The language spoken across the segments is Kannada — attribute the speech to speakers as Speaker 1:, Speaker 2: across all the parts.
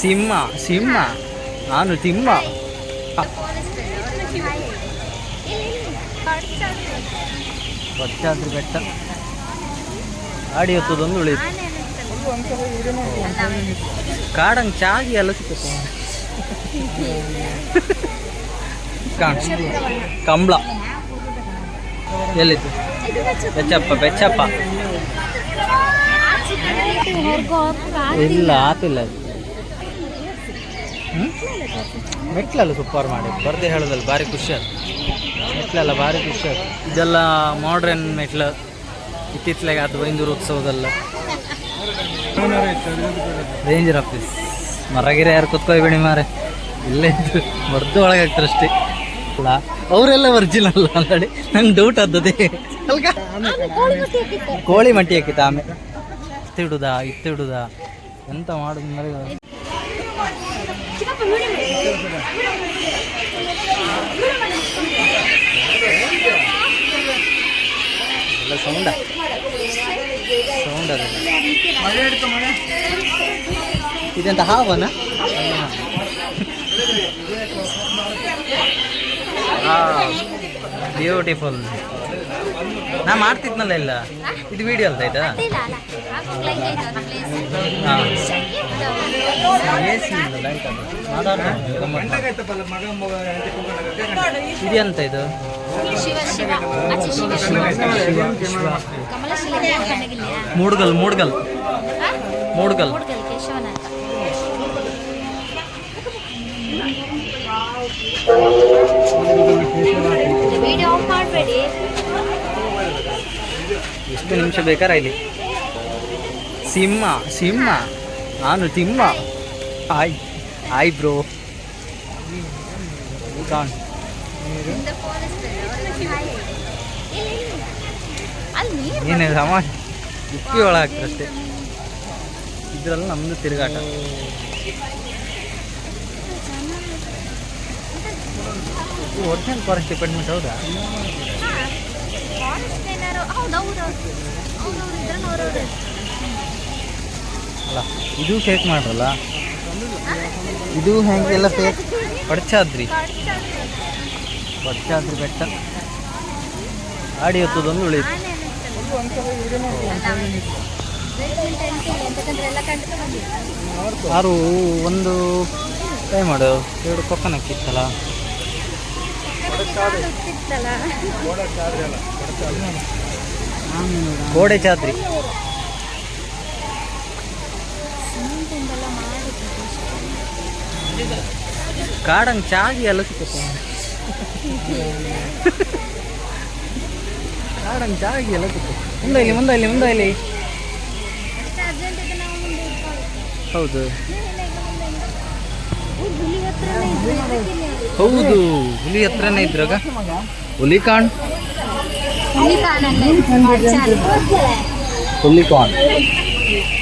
Speaker 1: ಸಿಂಹ ಸಿಂಹ. ನಾನು ತಿಮ್ಮ ಪಚ್ಚಾದ್ರಿ ಬೆಟ್ಟ. ಗಾಡಿ ಹೊತ್ತದೊಂದು ಉಳಿತು ಕಾಡಂಗ್ ಚಾಗಿ ಎಲ್ಲ ಕಾಣ್ ಕಂಬಳ. ಎಲ್ಲಿತ್ತು? ಬೆಚ್ಚಪ್ಪ ಬೆಚ್ಚಪ್ಪ. ಇಲ್ಲ, ಆತಿಲ್ಲ ಅದು? ಮೆಟ್ಲೆಲ್ಲ ಸೂಪರ್ ಮಾಡಿ. ಬರ್ದೆ ಹೇಳೋದಲ್ಲ, ಭಾರಿ ಖುಷಿ ಅದು. ಮೆಟ್ಲೆಲ್ಲ ಭಾರಿ ಖುಷಿ ಅದು. ಇದೆಲ್ಲ ಮಾಡ್ರನ್ ಮೆಟ್ಲು. ಇತ್ತಿತ್ತಲಾಗ ಅದು ಬೈಂದೂರು ಉತ್ಸವದಲ್ಲ. ರೇಂಜರ್ ಆಫೀಸ್ ಮರಗಿರ ಯಾರು ಕುತ್ಕೊಯ್ಬೇಡಿ ಮಾರೆ. ಇಲ್ಲೇ ಇದ್ದು ಒಳಗೆ ಅಷ್ಟೇ. ಅಲ್ಲ, ಅವರೆಲ್ಲ ಒರಿಜಿನಲ್ ಅಂದಡಿ ನಂಗೆ ಡೌಟ್ ಆದದೆ ಕೋಳಿ ಮಟ್ಟಿ ಹಾಕಿತ್ತ ಆಮೇಲೆ ಇತ್ತಿಡುದಾ ಇತ್ತಿಡುದಾ. ಎಂತ ಮಾಡುದು ಮರ ಎಲ್ಲ ಸೌಂಡ ಸೌಂಡ್ ಅದ ಇದೆಂತ ಹಾವನ? ಬ್ಯೂಟಿಫುಲ್ ನಾ ಮಾಡ್ತಿದ್ನಲ್ಲ ಇಲ್ಲ? ಇದು ವಿಡಿಯೋ ಅಲ್ದ ಆಯ್ತಾ? ಇದೆಂತ ಇದು ಮೂಡ್ಗಲ್. ಮೂಡ್ಗಲ್. ಮೂಡ್ಗಲ್
Speaker 2: ವಿಡಿಯೋ ಆಫ್ ಮಾಡಬೇಡಿ.
Speaker 1: ಎಷ್ಟು ನಿಮಿಷ ಬೇಕಾರ ಇಲ್ಲಿ. ಸಿಂಹ ಸಿಂಹ. ನಾನು ತಿಮ್ಮ. Hi hi bro. ಏನೇ ಸಮಾಜ ಉಪ್ಪಿ ಒಳ ಇದ್ರಲ್ಲ ನಮ್ದು ತಿರುಗಾಟ. ಒರಿಜಿನಲ್ ಫಾರೆಸ್ಟ್ ಡಿಪಾರ್ಟ್ಮೆಂಟ್ ಹೌದಾ?
Speaker 2: ಫಾರೆಸ್ಟ್
Speaker 1: ಅಲ್ಲ ಇದು ಫೇಕ್ ಮಾಡ್ರಲ್ಲ? ಇದು ಹೆಂಗೆಲ್ಲ ಫೇಕ್ ಪಡ್ಚಾದ್ರಿ. ಪಡ್ಚಾದ್ರಿ ಬೆಟ್ಟ. ಗಾಡಿ ಹೊತ್ತದೊಂದು
Speaker 2: ಎಲ್ಲ ಬಂದಿಲ್ಲ
Speaker 1: ಆರು ಒಂದು ಟ್ರೈ ಮಾಡು ಎರಡು ಕೊಕ್ಕನ ಹಾಕಿತ್ತಲ್ಲ ಕಾಡಂಗ್ ಚಾಗಿ ಎಲ್ಲ ಸಿಕ್ಕಪ್ಪ ಕಾಡಂಗ್ ಚಾಗಿ ಎಲ್ಲ ಸಿಕ್ಕ ಮುಂದೆ ಇಲ್ಲಿ ಮುಂದೆ ಇಲ್ಲಿ ಮುಂದೆ ಇಲ್ಲಿ. ಹೌದು. ಹೌದು ಹುಲಿ ಹತ್ರನೇ ಇದ್ರಾಗ ಹುಲಿ ಕಾಣ್.
Speaker 2: ಹುಲಿ
Speaker 1: ಕಾಣ್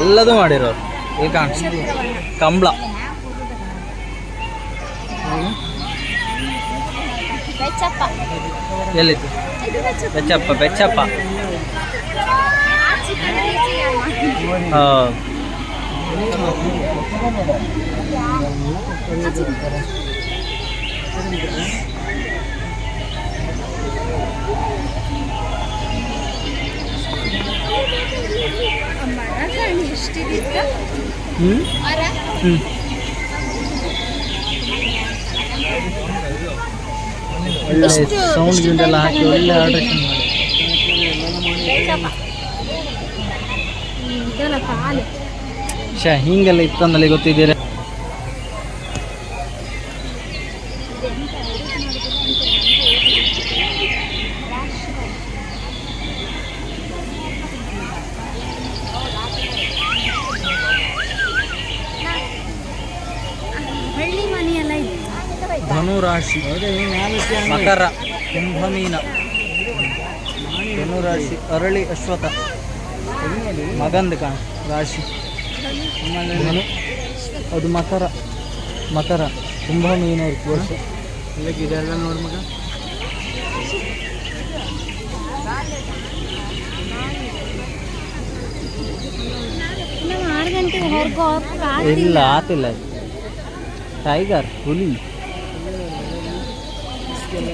Speaker 1: ಎಲ್ಲದೂ ಮಾಡಿರೋರು. ಇಲ್ಲಿ ಕಾಣಿಸ್ತು ಕಂಬಳ. ಎಲ್ಲಿತ್ತು
Speaker 2: ಬೆಚ್ಚಪ್ಪ
Speaker 1: ಬೆಚ್ಚಪ್ಪ.
Speaker 2: ಹಾಂ.
Speaker 1: ಹೌದು ಒಳ್ಳೆ ಸೌಂಡ್
Speaker 2: ಎಷ್ಟು
Speaker 1: ಗಿಂಡೆಲ್ಲ ಹಾಕಿ ಒಳ್ಳೆ ಆಲ್ಟ್ರೇಷನ್ ಮಾಡಿ. ಶಾ ಹಿಂಗೆಲ್ಲ ಇತ್ತಂದಲ್ಲಿ ಗೊತ್ತಿದ್ದೀರ? ಧನು ಧನುರಾಶಿ ಮಕರ ಧನು ರಾಶಿ ಅರಳಿ ಅಶ್ವಥ ಮಗಂದ ರಾಶಿ. ಧನು ಅದು ಮಕರ. ಮಕರ ಕುಂಭ ಮೀನ ಇದಕ್ಕೆ ಇದೆಲ್ಲ ನೋಡಿ ಮಗ. ಇಲ್ಲ ಆತಿಲ್ಲ. ಟೈಗರ್ ಹುಲಿ.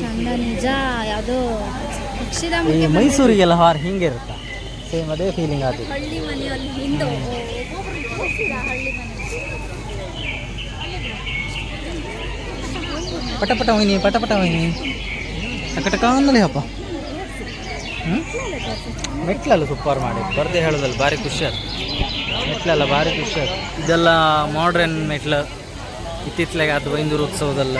Speaker 2: ಚಂದ ನಿಜ ಯಾವುದೋ
Speaker 1: ಈ ಮೈಸೂರಿಗೆಲ್ಲ ಹಾರ್ ಹಿಂಗೆ ಇರುತ್ತಾ? ಸೇಮ್ ಅದೇ ಫೀಲಿಂಗ್ ಅದು
Speaker 2: ಹಳ್ಳಿ ಮನೆಯಲ್ಲಿ ಹಿಂದೆ ಹಳ್ಳಿ ಮನೆ
Speaker 1: ಪಟ ಪಟ ಹೋಯ್ನಿ ಪಟ ಪಟ ಹೋಯ್ನಿ ಟಕ ಅಂದಲೇ ಹಬ್ಬ ಹ್ಞೂ ಮೆಟ್ಲೆಲ್ಲ ಸೂಪರ್ ಮಾಡಿ ಬರ್ದೆ ಹೇಳೋದಲ್ಲ ಭಾರಿ ಖುಷಿ ಆಯ್ತು ಮೆಟ್ಲೆಲ್ಲ ಭಾರಿ ಖುಷಿ ಆಯ್ತು ಇದೆಲ್ಲ ಮಾಡ್ರನ್ ಮೆಟ್ಲು. ಇತ್ತಿತ್ತಲಾಗ ಅದು ಬೈಂದೂರು ಉತ್ಸವದಲ್ಲ.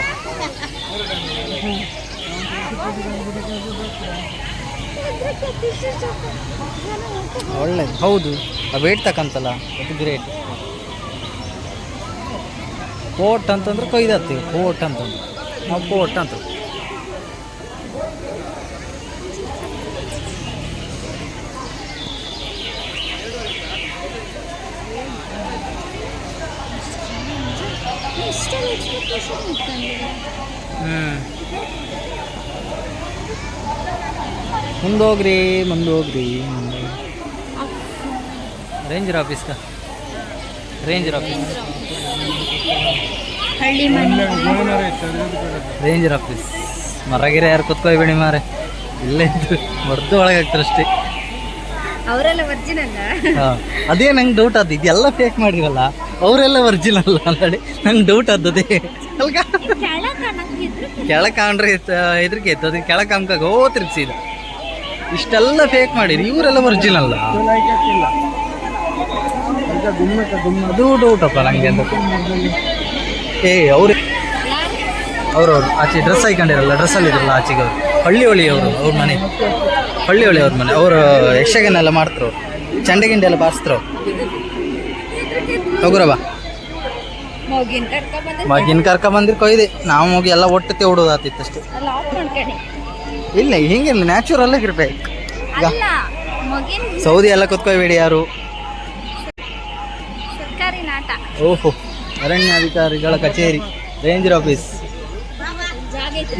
Speaker 1: ಒಳ್ಳೆ ಹೌದು ಆ ವೇಟ್ ತಕ್ಕಂತಲ್ಲ ಅದು ಗ್ರೇಟ್ ಕೋಟ್ ಅಂತಂದ್ರೆ ಕೊಯ್ದತ್ತೀವಿ ಕೋಟ್ ಅಂತಂದ್ರೆ. ನಾವು ಕೋಟ್ ಅಂತ
Speaker 2: ಇಷ್ಟೆಲ್ಲ ಎಕ್ಸ್ಪೆಕ್ಟೇಷನ್ ಇಟ್ಕೊಂಡಿಲ್ಲ
Speaker 1: ಹ್ಞೂ ಮುಂದೋಗ್ರಿ ಮುಂದೋಗ್ರಿ ರೇಂಜರ್ ಆಫೀಸ್ಗ ರೇಂಜರ್ ಆಫೀಸ್
Speaker 2: ಹಳ್ಳಿ
Speaker 1: ರೇಂಜರ್ ಆಫೀಸ್ ಮರಗಿರ ಯಾರು ಕುತ್ಕೊಯ್ಬೇಡಿ ಮಾರೆ ಇಲ್ಲೇ ಮರ್ದು ಒಳಗೆ ಆಗ್ತಾರಷ್ಟೇ ಅಷ್ಟೇ.
Speaker 2: ಅವರೆಲ್ಲ ವರ್ಜಿನಲ್ಲ
Speaker 1: ಹಾಂ ಅದೇ ನಂಗೆ ಡೌಟ್ ಆದ್ದು ಇದೆಲ್ಲ ಫೇಕ್ ಮಾಡಿರಲ್ಲ ಅವರೆಲ್ಲ ಒರಿಜಿನಲ್ ಅಂತೇಳಿ ನಂಗೆ ಡೌಟ್ ಅದೇ. ಅಲ್ಗ?
Speaker 2: ಕೆಳಕ
Speaker 1: ಅಂದ್ರೆ ಹೆದ್ರಿಕೆ ಇತ್ತು ಅದಕ್ಕೆ ಕೆಳಗೆ ಅಂಕ ಓ ತಿರ್ಗಿಸಿದ ಇಷ್ಟೆಲ್ಲ ಫೇಕ್ ಮಾಡಿರಿ ಇವರೆಲ್ಲ ಒರಿಜಿನಲ್ ಅದು ಡೌಟಪ್ಪ ನಂಗೆ ಅಂತ ಏ ಅವ್ರು ಅವ್ರವ್ರು ಆಚೆ ಡ್ರೆಸ್ ಹಾಕೊಂಡಿರಲ್ಲ ಡ್ರೆಸ್ಸಲ್ಲಿ ಇದ್ರಲ್ಲ ಆಚೆಗೆ ಅವರು. ಹಳ್ಳಿ ಹೊಳಿ ಅವರು ಅವ್ರ ಮನೆ. ಹಳ್ಳಿ ಹೊಳಿ ಅವ್ರ ಮನೆ. ಅವರು ಯಕ್ಷಗಾನ ಎಲ್ಲ ಮಾಡ್ತರು ಅವ್ರು ಚಂಡೆ ಗಿಂಡೆ ಎಲ್ಲ ಬಾರಿಸ್ತರು
Speaker 2: ಬಂದ್ರೆ
Speaker 1: ಮಗಿನ ಕರ್ಕ ಬಂದಿರ್ ಕೊಯ್ದೆ. ನಾವು ಹೋಗಿ ಎಲ್ಲ ಒಟ್ಟು ತೆವಡೋದು ಅಷ್ಟು. ಇಲ್ಲ ಹಿಂಗಿಲ್ಲ ನ್ಯಾಚುರಲ್ ಆಗಿರ್ಬೇಕು ಸೌದಿ ಎಲ್ಲ ಕುತ್ಕೊಬೇಡಿ ಯಾರು. ಓಹೋ ಅರಣ್ಯಾಧಿಕಾರಿಗಳ ಕಚೇರಿ ರೇಂಜರ್ ಆಫೀಸ್.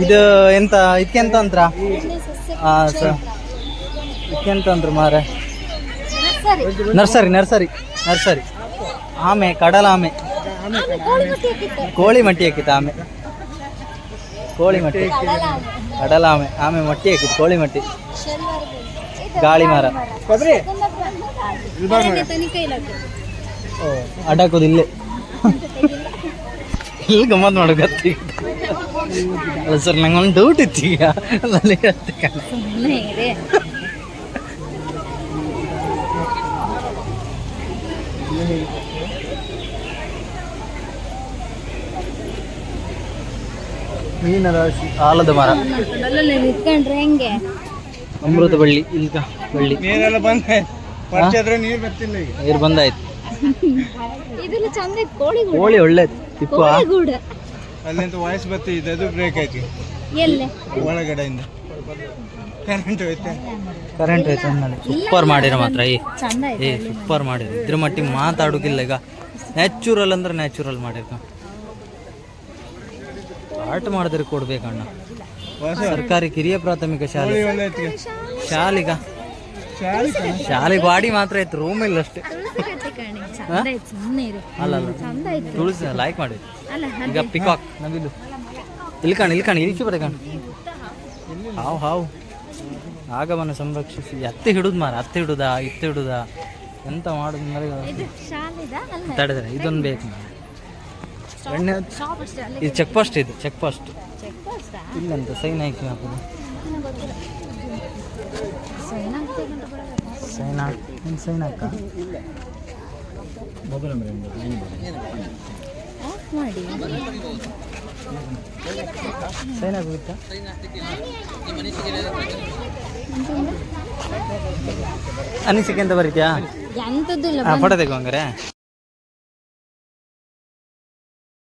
Speaker 1: ಇದು ಎಂತ ಇದಕ್ಕೆಂತ ಅಂತ್ರ?
Speaker 2: ಸಸ್ಯ
Speaker 1: ಆ, ಸ ಇದಕ್ಕೆಂತ ಅಂದ್ರು ಮಾರೆ
Speaker 2: ನರ್ಸರಿ.
Speaker 1: ನರ್ಸರಿ ನರ್ಸರಿ ಆಮೆ ಕಡಲ ಆಮೆ.
Speaker 2: ಕೋಳಿ ಮಟ್ಟಿ ಹಾಕಿತ್ತು
Speaker 1: ಆಮೆ. ಕೋಳಿ ಮಟ್ಟಿ.
Speaker 2: ಕಡಲ ಆಮೆ.
Speaker 1: ಆಮೆ. ಮಟ್ಟಿ ಹಾಕಿತ್ತು ಕೋಳಿ ಮಟ್ಟಿ. ಗಾಳಿ ಮರ. ಓ ಅಡ್ಡಾಕೋದು ಇಲ್ಲೇ. ಇಲ್ಲಿ. ಗಮ್ಮತ್ ಮಾಡೋ ಗತ್ತಿ ಅಲ್ಲ ಸರ್ ನಂಗೆ ಒಂದು ಡೌಟ್ ಇತ್ತು ಈಗ ಅಲ್ಲಿ ಗತ್ತಿ ಕಾಣ
Speaker 2: ಸುಮ್ಮನೆ ಇದೆ
Speaker 1: ಮೀನ ರಾಶಿ ಆಲದ ಮರ
Speaker 2: ಅಲ್ಲಲ್ಲಿ ನಿಂತ್ಕೊಂಡ್ರೆ ಹೆಂಗೆ
Speaker 1: ಅಮೃತ ಬಳ್ಳಿ ಇಲ್ಕ ಬಳ್ಳಿ
Speaker 3: ನೀರೆಲ್ಲ ಬಂದೆ ಪರಿಚಯ ಆದ್ರೆ ನೀರು ಬರ್ತಿಲ್ಲ ಈಗ
Speaker 1: ನೀರು ಬಂದಾಯ್ತು
Speaker 2: ಇದೆಲ್ಲ ಚಂದ ಐತೆ ಕೋಳಿಗೂಡು
Speaker 1: ಕೋಳಿ ಒಳ್ಳೇದು ತಿಪ್ಪು
Speaker 2: ಕೋಳಿಗೂಡು
Speaker 3: ಅಲ್ಲಿಂದ ವಾಯ್ಸ್ ಬರ್ತಿದೆ ಅದು ಬ್ರೇಕ್ ಆಯ್ತು.
Speaker 2: ಎಲ್ಲೆ?
Speaker 3: ಒಳಗಡೆಯಿಂದ. ಕರೆಂಟ್ ಐತೆ.
Speaker 1: ಕರೆಂಟ್ ಐತೆ ಅಂದ್ಮೇಲೆ. ಸೂಪರ್ ಮಾಡಿರ ಮಾತ್ರ ಈ
Speaker 2: ಚಂದ
Speaker 1: ಏ ಸೂಪರ್ ಮಾಡಿರ. ಇದ್ರ ಮಟ್ಟಿಗೆ ಮಾತಾಡೋಕಿಲ್ಲ ಈಗ. ನ್ಯಾಚುರಲ್ ಅಂದ್ರೆ ನ್ಯಾಚುರಲ್ ಮಾಡಿರ್ಕ ಆರ್ಟ್ ಮಾಡಿದ್ರೆ ಕೊಡ್ಬೇಕಣ್ಣ.
Speaker 3: ಅಣ್ಣ
Speaker 1: ಸರ್ಕಾರಿ ಕಿರಿಯ ಪ್ರಾಥಮಿಕ ಶಾಲೆ. ಶಾಲೆಗ.
Speaker 3: ಶಾಲೆ
Speaker 1: ಗಾಡಿ ಮಾತ್ರ ಇತ್ತು ರೂಮ್ ಇಲ್ಲ ಅಷ್ಟೇ. ಅಲ್ಲ ಲೈಕ್ ಮಾಡಿ. ಈಗ ಪಿಕಾಕ್ ನವಿಲು ಇಲ್ಲಿ ಕಾಣ ಇಲ್ಲಿ ಕಾಣ ಇಳಿಸಿ ಬರ ಕಾಣ. ಹಾವು ಹಾವು. ಆಗಮನ ಸಂರಕ್ಷಿಸಿ. ಅತ್ತೆ ಹಿಡುದು ಮಾರ ಅತ್ತೆ ಹಿಡುದಾ ಇತ್ತೆ ಹಿಡುದಾ. ಎಂತ ಮಾಡುದು ಮರೆ?
Speaker 2: ಇದು ಶಾಲೆದ ಅಲ್ಲ.
Speaker 1: ತಡೆದ್ರೆ ಇದೊಂದು ಬೇಕು ಎಣ್ಣೆ ಇದು ಚೆಕ್ ಪೋಸ್ಟ್ ಇದು ಚೆಕ್ ಪೋಸ್ಟ್ ಇಲ್ಲಂತ ಸೈನ್ ಹಾಕಿ ಹಾಕೋದು.
Speaker 2: ಸೈನ್
Speaker 1: ಸೈನ್ ಹಾಕ್ ಸೈನ್ ಹಾಕ?
Speaker 2: ಆಫ್ ಮಾಡಿ.
Speaker 1: ಸೈನ್ ಆಗೋಗುತ್ತಾ? ಅನಿಸಿಕೆ ಅಂತ ಬರೀತಿಯಾ? ಫೋಟೋ ತೆಗೋ ಹಂಗಾರೆ.